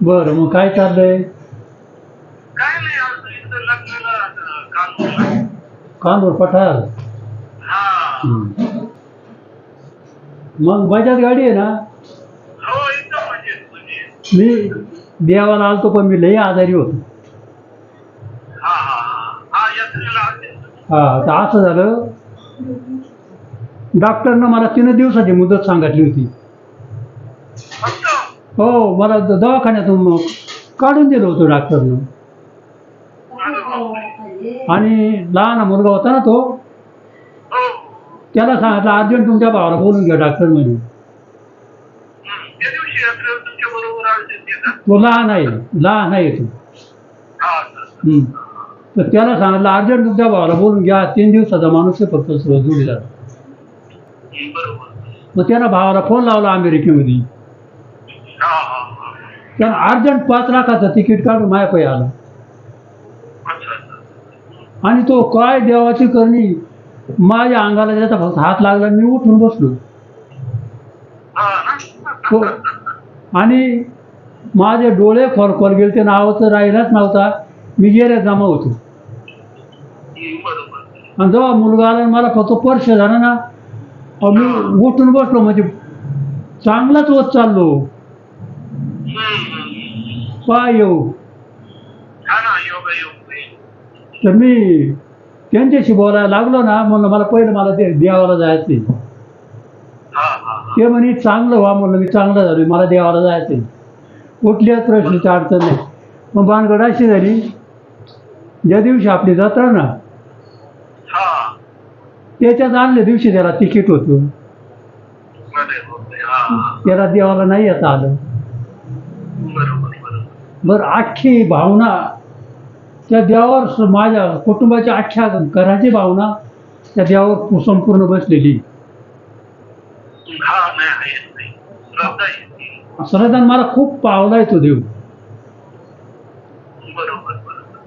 बरं मग काय चाललंय? काय नाही आज इथं लग्नाला अं, काम कांदूर पठार हा. मग बजाज गाडी आहे ना? हो एकदम मजेत म्हणजे. मी देवाला आलतो पण मी लई आजारी होतो. हा हा हा. हा यात्रेला आले हा तर असं झालं. डॉक्टरनं मला तीन दिवसाची मुदत सांगितली होती. फक्त हो मला द- दवाखान्यातून मग काढून दिलं होतं डॉक्टरनं. आणि लहान मुलगा होता ना तो त्याला सांगितलं अर्जंट तुमच्या भावाला बोलून घ्या डॉक्टर म्हणे. त्या दिवशी तुमच्या बरोबर तो लहान आहे लहान आहे तो. हा सर हम्म. तर त्याला सांगितलं अर्जंट तुमच्या भावाला बोलून घ्या तीन दिवसाचा माणूस आहे फक्त जोडीदार हम्म, बरोबर मग त्यानं भावाला फोन लावला अमेरिकेमध्ये. त्यानं अर्जंट पाच लाखाचं तिकीट काढून माया आला आणि तो काय देवाची करणी माझ्या अंगाला त्याचा फक्त हात लागला मी उठून बसलो हो आणि माझे डोळे खोरखोर गेले ते नावाचं राहिलाच नव्हता मी गेले जमा होतो आणि जेव्हा मुलगा आला मला फक्त पर्श झाला ना मी उठून बसलो म्हणजे चांगलाच होत चाललो हम्म, हम्म. पाय. येऊ हा ना योगा योग तर मी त्यांच्याशी बोलायला लागलो ना म्हणलं मला पहिलं मला ते देवाला जायचं हा हा हा. ते म्हणे चांगलं व्हा म्हणलं मी चांगलं झालो मला देवाला जायचं कुठल्याच प्रश्नाची अडचण नाही. मग बाणगड अशी झाली ज्या दिवशी आपली जत्रा ना त्याच्यात आणल्या दिवशी त्याला तिकीट होतं. त्याला देवाला नाही येता आलं. बरं अख्खी भावना त्या देवावर माझ्या कुटुंबाच्या अख्ख्या घराची भावना त्या देवावर संपूर्ण बसलेली. श्रद्धा मला खूप पावला येतो देव.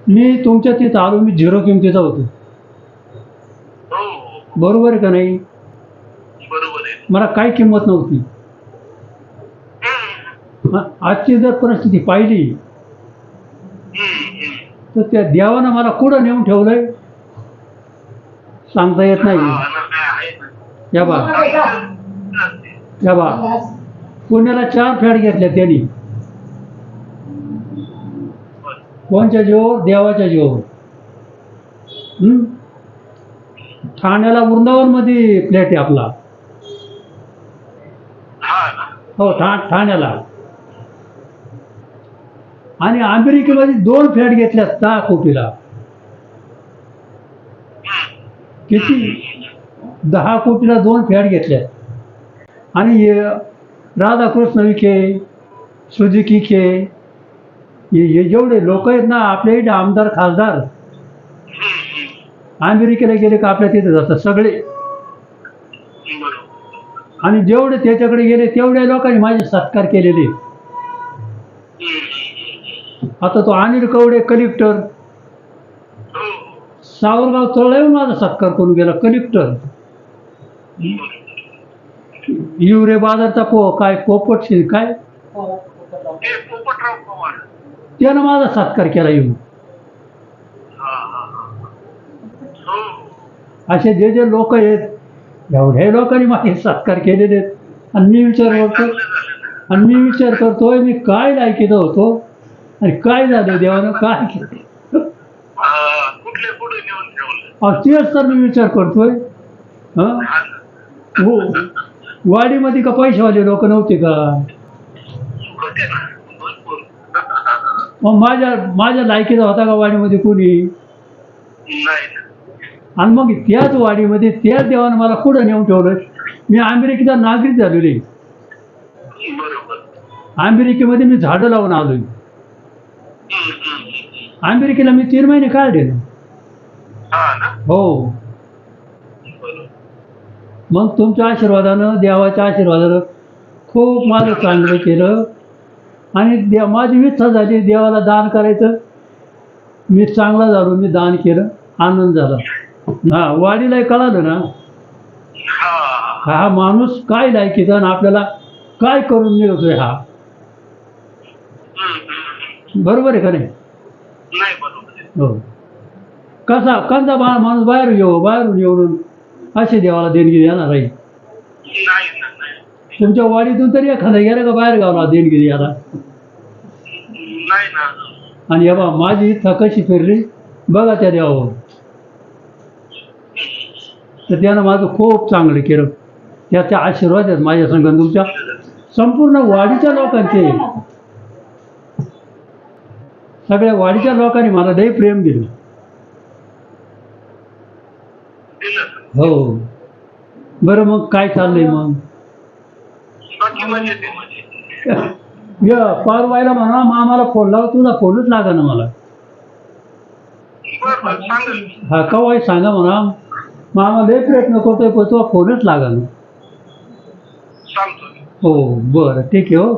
मी तुमच्या तिथं आलो मी झिरो किमतीचा होतो. हो हो. बरोबर आहे का नाही? बरोबर आहे. मला काही किंमत नव्हती. आजची जर परिस्थिती पाहिली. तर त्या देवानं मला कुठं नेऊन ठेवलंय सांगता येत नाही. या बा. या बा पुण्याला चार फॅट घेतल्या त्यांनी. कोणच्या जीवावर देवाच्या जीवावर? ठाण्याला वृंदावनमध्ये फ्लॅट आहे आपला हा हो ठाण्याला आणि अमेरिकेमध्ये दोन फ्लॅट घेतल्या दहा कोटीला. किती? दहा कोटीला दोन फ्लॅट घेतल्या आणि राधाकृष्ण विखे सुजुकी खे हे जेवढे लोक आहेत ना आपल्या इथे आमदार खासदार अमेरिकेला गेले का आपल्या तिथे जातात सगळे. आणि जेवढे त्याच्याकडे गेले तेवढ्या लोकांनी माझे सत्कार केलेले. आता तो अनिल कवडे कलेक्टर सावरगाव तळावून माझा सत्कार करून गेला कलेक्टर युरे बाजारचा पो काय पोपट शे- काय? त्यानं माझा सत्कार केला येऊन. असे जे जे लोक आहेत एवढ्या लोकांनी माझे सत्कार केलेले आहेत. आणि मी विचार करतो आणि मी विचार करतोय मी काय लायकीचा होतो? आणि काय झालं देवानं? काय केलं? कुठले पुढे नेऊन ठेवलं? अहो, तेच तर मी विचार करतोय. हं? हा ना. हो. वाडीमध्ये का पैसेवाले लोक नव्हते का? होते ना भरपूर. मग माझ्या माझ्या लायकीचा होता का वाडीमध्ये कोणी? नाही ना. आणि मग त्याच वाडीमध्ये त्याच देवानं मला कुठं नेऊन ठेवलं? मी अमेरिकेचा नागरिक झालेलो आहे. बरोबर. अमेरिकेमध्ये मी झाडं लावून आलोय. अमेरिकेला मी तीन महिने काढले हा मग तुमच्या आशीर्वादानं देवाच्या आशीर्वादानं खूप माझं चांगलं केलं. आणि दे माझी इच्छा झाली देवाला दान करायचं. मी चांगला झालो मी दान केलं. आनंद झाला. हा वाडीला कळालं ना? हा. हा माणूस काय लायकीचा आणि आपल्याला काय करून मिळतोय हा. बरोबर आहे का नाही? नाही बरोबर आहे. हो. कसा कसा मा माणूस बाहेर येऊ बाहेरून येऊन असे देवाला देणगी नाही ना नाही. तुमच्या वाडीतून तरी एखादा गेला का बाहेर गावला देणगी द्यायला? नाही ना आणि हे बा माझी इच्छा कशी फिरली? बघा त्या देवावर. तर त्यानं माझं खूप चांगलं केलं. त्याचे आशीर्वाद आहेत माझ्या संघ तुमच्या संपूर्ण वाडीच्या लोकांचे सगळ्या वाडीच्या लोकांनी मला लई प्रेम दिलं. हो. बरं मग काय चाललंय मग? बाकी व्हायला या म्हणा मामाला फोन लाव तुझा फोनच लागा ना मला. हा का सांगेल सांगा म्हणा. मग आम्हाला लय प्रयत्न करतोय पण तुला फोनच लागा ना हो बरं ठीक आहे हो.